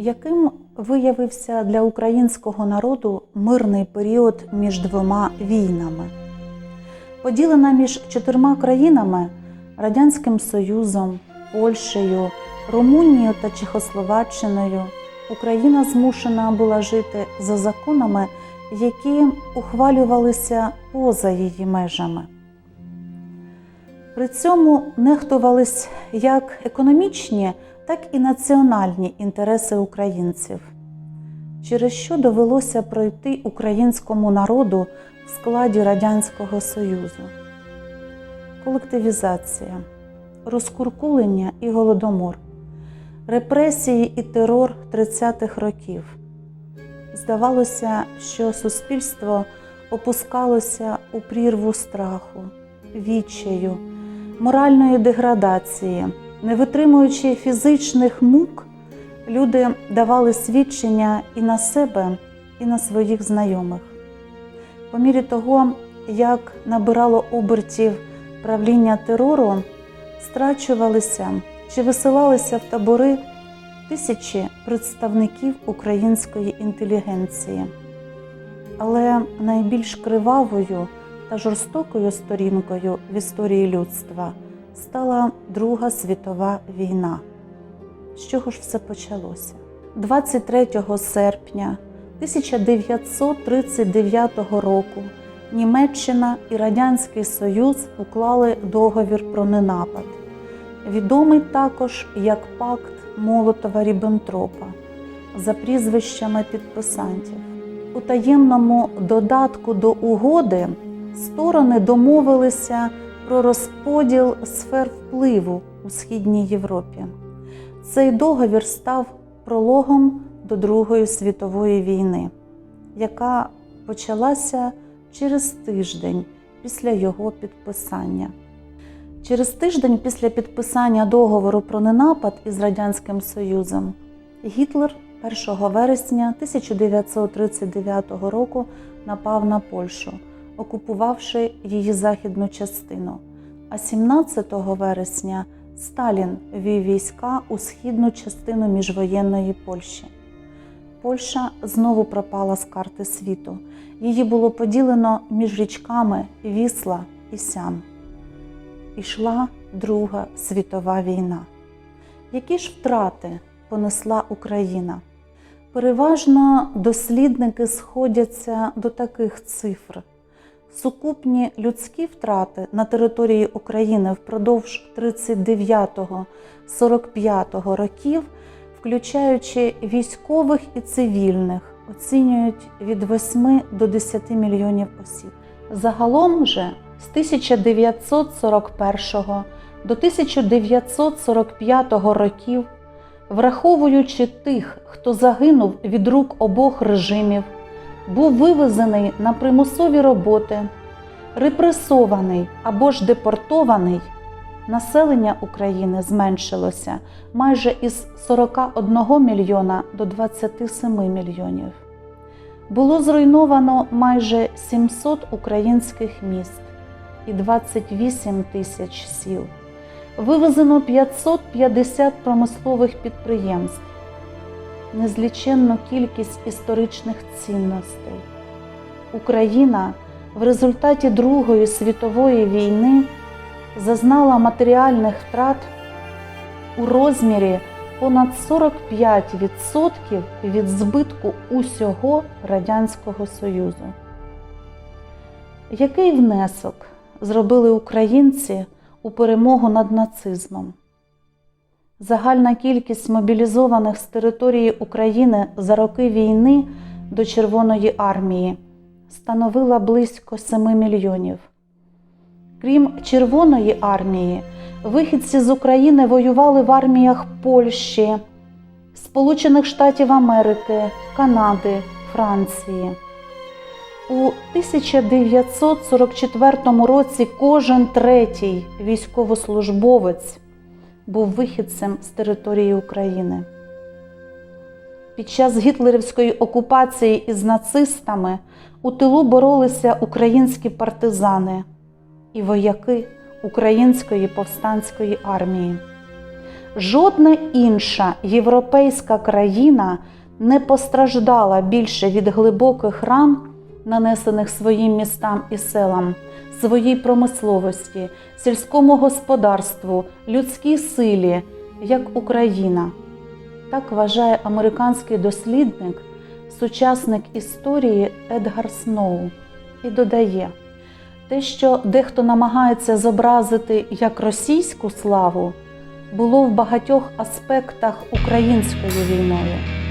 Яким виявився для українського народу мирний період між двома війнами? Поділена між чотирма країнами Радянським Союзом, Польщею, Румунією та Чехословаччиною, Україна змушена була жити за законами, які ухвалювалися поза її межами. При цьому нехтувались як економічні, так і національні інтереси українців, через що довелося пройти українському народу в складі Радянського Союзу. Колективізація, розкуркулення і голодомор, репресії і терор 30-х років. Здавалося, що суспільство опускалося у прірву страху, відчаю, моральної деградації. Не витримуючи фізичних мук, люди давали свідчення і на себе, і на своїх знайомих. По мірі того, як набирало обертів правління терору, страчувалися чи висилалися в табори тисячі представників української інтелігенції. Але найбільш кривавою та жорстокою сторінкою в історії людства стала Друга світова війна. З чого ж все почалося? 23 серпня 1939 року Німеччина і Радянський Союз уклали договір про ненапад, відомий також як Пакт Молотова Ріббентропа за прізвищами підписантів. У таємному додатку до угоди сторони домовилися про розподіл сфер впливу у Східній Європі. Цей договір став прологом до Другої світової війни, яка почалася через тиждень після його підписання. Через тиждень після підписання договору про ненапад із Радянським Союзом Гітлер 1 вересня 1939 року напав на Польщу, окупувавши її західну частину. А 17 вересня Сталін вів війська у східну частину міжвоєнної Польщі. Польща знову пропала з карти світу. Її було поділено між річками Вісла і Сян. Ішла Друга світова війна. Які ж втрати понесла Україна? Переважно дослідники сходяться до таких цифр. Сукупні людські втрати на території України впродовж 39-45 років, включаючи військових і цивільних, оцінюють від 8 до 10 мільйонів осіб. Загалом же з 1941 до 1945 років, враховуючи тих, хто загинув від рук обох режимів, був вивезений на примусові роботи, репресований або ж депортований, населення України зменшилося майже із 41 мільйона до 27 мільйонів. Було зруйновано майже 700 українських міст і 28 тисяч сіл. Вивезено 550 промислових підприємств, незліченну кількість історичних цінностей. Україна в результаті Другої світової війни зазнала матеріальних втрат у розмірі понад 45% від збитку усього Радянського Союзу. Який внесок зробили українці у перемогу над нацизмом? Загальна кількість мобілізованих з території України за роки війни до Червоної армії становила близько 7 мільйонів. Крім Червоної армії, вихідці з України воювали в арміях Польщі, Сполучених Штатів Америки, Канади, Франції. У 1944 році кожен третій військовослужбовець був вихідцем з території України. Під час гітлерівської окупації із нацистами у тилу боролися українські партизани і вояки Української повстанської армії. Жодна інша європейська країна не постраждала більше від глибоких ран, нанесених своїм містам і селам, своїй промисловості, сільському господарству, людській силі, як Україна. Так вважає американський дослідник, сучасник історії Едгар Сноу і додає, те, що дехто намагається зобразити як російську славу, було в багатьох аспектах українською війною.